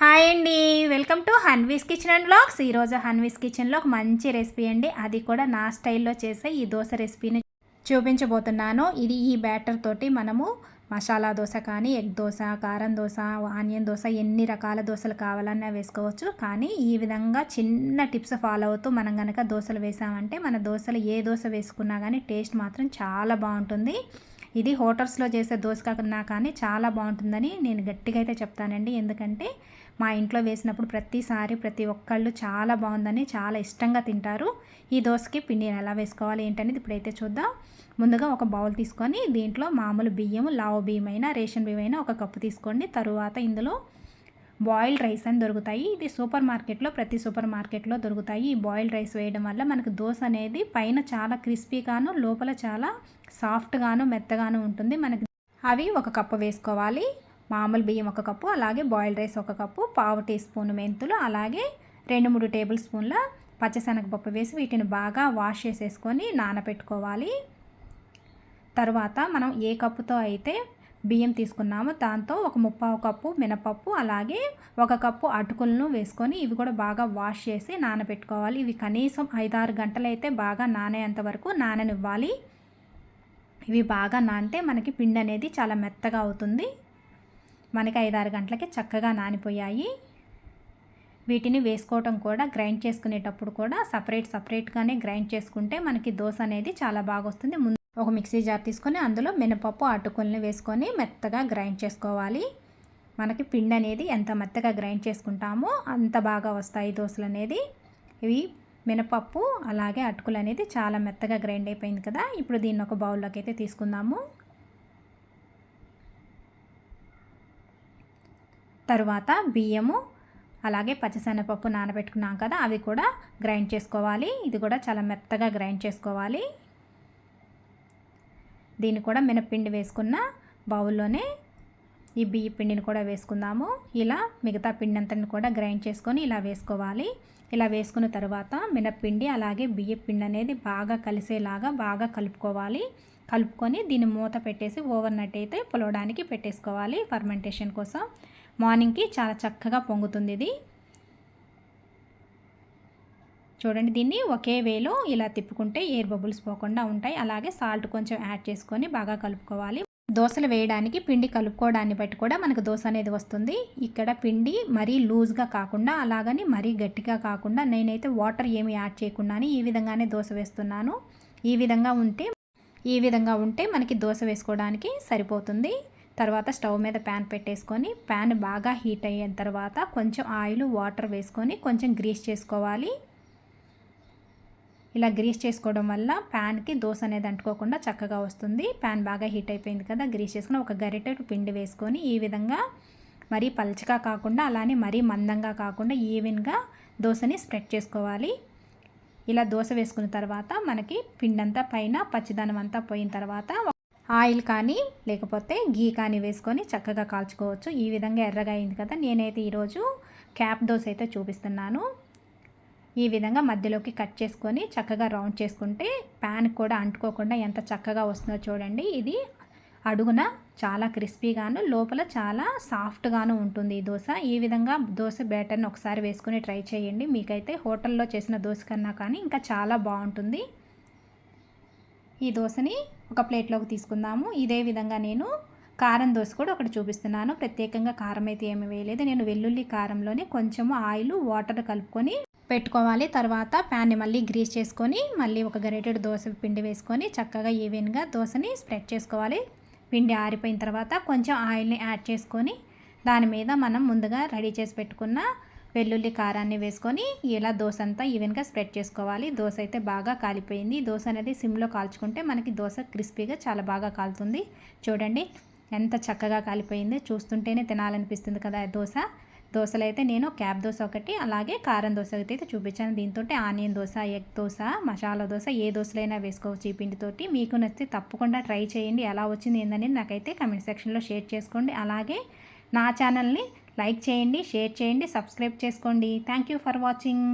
Hi అండి. Welcome to Hanvi's kitchen and blogs ఈరోజు హన్వీస్ కిచెన్లో ఒక మంచి రెసిపీ అండి. అది కూడా నా స్టైల్లో చేసే ఈ దోశ రెసిపీని చూపించబోతున్నాను. ఇది ఈ బ్యాటర్ తోటి మనము మసాలా దోశ కానీ ఎగ్ దోశ కారం దోశ ఆనియన్ దోశ ఎన్ని రకాల దోశలు కావాలన్నా వేసుకోవచ్చు. కానీ ఈ విధంగా చిన్న టిప్స్ ఫాలో అవుతూ మనం కనుక దోశలు వేసామంటే మన దోశలు ఏ దోశ వేసుకున్నా కానీ టేస్ట్ మాత్రం చాలా బాగుంటుంది. ఇది హోటల్స్లో చేసే దోశ కాకుండా కానీ చాలా బాగుంటుందని నేను గట్టిగా అయితే చెప్తానండి. ఎందుకంటే మా ఇంట్లో వేసినప్పుడు ప్రతిసారి ప్రతి ఒక్కళ్ళు చాలా బాగుందని చాలా ఇష్టంగా తింటారు. ఈ దోశకి పిండి ఎలా వేసుకోవాలి ఏంటనేది ఇప్పుడైతే చూద్దాం. ముందుగా ఒక బౌల్ తీసుకొని దీంట్లో మామూలు బియ్యం లావు బియ్యం అయినా రేషన్ బియ్యం అయినా ఒక కప్పు తీసుకోండి. తరువాత ఇందులో బాయిల్డ్ రైస్ అని దొరుకుతాయి. ఇది సూపర్ మార్కెట్లో ప్రతి సూపర్ మార్కెట్లో దొరుకుతాయి. ఈ బాయిల్డ్ రైస్ వేయడం వల్ల మనకు దోశ అనేది పైన చాలా క్రిస్పీగాను లోపల చాలా సాఫ్ట్గాను మెత్తగాను ఉంటుంది. మనకి అవి ఒక కప్పు వేసుకోవాలి. మామూలు బియ్యం ఒక కప్పు అలాగే బాయిల్డ్ రైస్ ఒక కప్పు పావు టీ స్పూన్ మెంతులు అలాగే రెండు మూడు టేబుల్ స్పూన్ల పచ్చశనగపప్పు వేసి వీటిని బాగా వాష్ చేసేసుకొని నానబెట్టుకోవాలి తర్వాత మనం ఏ కప్పుతో అయితే బియ్యం తీసుకున్నాము. దాంతో ఒక ముప్పావు కప్పు మినపప్పు అలాగే ఒక కప్పు అటుకులను వేసుకొని ఇవి కూడా బాగా వాష్ చేసి నానబెట్టుకోవాలి. ఇవి కనీసం ఐదారు గంటలైతే బాగా నానేంత వరకు నాననివ్వాలి. ఇవి బాగా నానితే మనకి పిండి అనేది చాలా మెత్తగా అవుతుంది. మనకి ఐదారు గంటలకి చక్కగా నానిపోయాయి. వీటిని వేసుకోవటం కూడా గ్రైండ్ చేసుకునేటప్పుడు కూడా సపరేట్ సపరేట్గానే గ్రైండ్ చేసుకుంటే మనకి దోశ అనేది చాలా బాగా వస్తుంది. ముందు ఒక మిక్సీ జార్ తీసుకొని అందులో మినపప్పు అటుకుల్ని వేసుకొని మెత్తగా గ్రైండ్ చేసుకోవాలి. మనకి పిండి అనేది ఎంత మెత్తగా గ్రైండ్ చేసుకుంటామో అంత బాగా వస్తాయి దోశలు అనేది. ఇవి మినపప్పు అలాగే అటుకులు అనేది చాలా మెత్తగా గ్రైండ్ అయిపోయింది కదా. ఇప్పుడు దీన్ని ఒక బౌల్లోకి అయితే తీసుకుందాము. తరువాత బియ్యము అలాగే పచ్చిశనగపప్పు నానబెట్టుకున్నాం కదా అవి కూడా గ్రైండ్ చేసుకోవాలి. ఇది కూడా చాలా మెత్తగా గ్రైండ్ చేసుకోవాలి. దీన్ని కూడా మినప్పిండి వేసుకున్న బౌల్లోనే ఈ బియ్య పిండిని కూడా వేసుకుందాము. ఇలా మిగతా పిండి అంతని కూడా గ్రైండ్ చేసుకొని ఇలా వేసుకోవాలి. ఇలా వేసుకున్న తర్వాత మినప్పిండి అలాగే బియ్య పిండి అనేది బాగా కలిసేలాగా బాగా కలుపుకోవాలి. కలుపుకొని దీన్ని మూత పెట్టేసి ఓవర్ నైట్ అయితే పొలవడానికి పెట్టేసుకోవాలి ఫర్మెంటేషన్ కోసం. మార్నింగ్కి చాలా చక్కగా పొంగుతుంది ఇది. చూడండి దీన్ని ఒకే వేలో ఇలా తిప్పుకుంటే ఎయిర్ బబుల్స్ పోకుండా ఉంటాయి. అలాగే సాల్ట్ కొంచెం యాడ్ చేసుకొని బాగా కలుపుకోవాలి. దోశలు వేయడానికి పిండి కలుపుకోవడాన్ని బట్టి కూడా మనకు దోశ అనేది వస్తుంది. ఇక్కడ పిండి మరీ లూజ్గా కాకుండా అలాగని మరీ గట్టిగా కాకుండా నేనైతే వాటర్ ఏమి యాడ్ చేయకుండానే ఈ విధంగానే దోశ వేస్తున్నాను. ఈ విధంగా ఉంటే ఈ విధంగా ఉంటే మనకి దోశ వేసుకోవడానికి సరిపోతుంది. తర్వాత స్టవ్ మీద ప్యాన్ పెట్టేసుకొని ప్యాన్ బాగా హీట్ అయిన తర్వాత కొంచెం ఆయిల్ వాటర్ వేసుకొని కొంచెం గ్రీస్ చేసుకోవాలి. ఇలా గ్రీస్ చేసుకోవడం వల్ల ప్యాన్కి దోశ అనేది అంటుకోకుండా చక్కగా వస్తుంది. ప్యాన్ బాగా హీట్ అయిపోయింది కదా గ్రీస్ చేసుకుని ఒక గరిటె పిండి వేసుకొని ఈ విధంగా మరీ పలచగా కాకుండా అలానే మరీ మందంగా కాకుండా ఈవెన్గా దోశని స్ప్రెడ్ చేసుకోవాలి. ఇలా దోశ వేసుకున్న తర్వాత మనకి పిండంతా పైన పచ్చిదనం అంతా పోయిన తర్వాత ఆయిల్ కానీ లేకపోతే గీ కానీ వేసుకొని చక్కగా కాల్చుకోవచ్చు. ఈ విధంగా ఎర్రగా అయింది కదా నేనైతే ఈరోజు క్యాప్ దోశ అయితే చూపిస్తున్నాను. ఈ విధంగా మధ్యలోకి కట్ చేసుకొని చక్కగా రౌండ్ చేసుకుంటే ప్యాన్ కూడా అంటుకోకుండా ఎంత చక్కగా వస్తుందో చూడండి. ఇది అడుగున చాలా క్రిస్పీగాను లోపల చాలా సాఫ్ట్గాను ఉంటుంది ఈ దోశ. ఈ విధంగా దోశ బ్యాటర్ని ఒకసారి వేసుకొని ట్రై చేయండి. మీకైతే హోటల్లో చేసిన దోశ కన్నా కానీ ఇంకా చాలా బాగుంటుంది. ఈ దోశని ఒక ప్లేట్లోకి తీసుకుందాము. ఇదే విధంగా నేను కారం దోశ కూడా ఒకటి చూపిస్తున్నాను. ప్రత్యేకంగా కారం అయితే ఏమి వేయలేదు. నేను వెల్లుల్లి కారంలోనే కొంచెము ఆయిల్ వాటర్ కలుపుకొని పెట్టుకోవాలి. తర్వాత ప్యాన్ని మళ్ళీ గ్రీస్ చేసుకొని మళ్ళీ ఒక గరిటెడు దోశ పిండి వేసుకొని చక్కగా ఈవెన్గా దోశని స్ప్రెడ్ చేసుకోవాలి. పిండి ఆరిపోయిన తర్వాత కొంచెం ఆయిల్ని యాడ్ చేసుకొని దాని మీద మనం ముందుగా రెడీ చేసి పెట్టుకున్న వెల్లుల్లి కారాన్ని వేసుకొని ఇలా దోశ అంతా ఈవెన్గా స్ప్రెడ్ చేసుకోవాలి. దోశ అయితే బాగా కాలిపోయింది. దోశ అనేది సిమ్లో కాల్చుకుంటే మనకి దోశ క్రిస్పీగా చాలా బాగా కాలుతుంది. చూడండి ఎంత చక్కగా కాలిపోయింది. చూస్తుంటేనే తినాలనిపిస్తుంది కదా దోశ దోశలు అయితే నేను క్యాబ్ దోశ ఒకటి అలాగే కారం దోశ ఒకటి అయితే చూపించాను. దీంతో ఆనియన్ దోశ ఎగ్ దోశ మసాలా దోశ ఏ దోశలైనా వేసుకోవచ్చు ఈ పిండితోటి. మీకు నచ్చితే తప్పకుండా ట్రై చేయండి ఎలా వచ్చింది ఏందనేది నాకైతే కమెంట్ సెక్షన్లో షేర్ చేసుకోండి. అలాగే నా ఛానల్ని లైక్ చేయండి షేర్ చేయండి సబ్స్క్రైబ్ చేసుకోండి. Thank you for watching.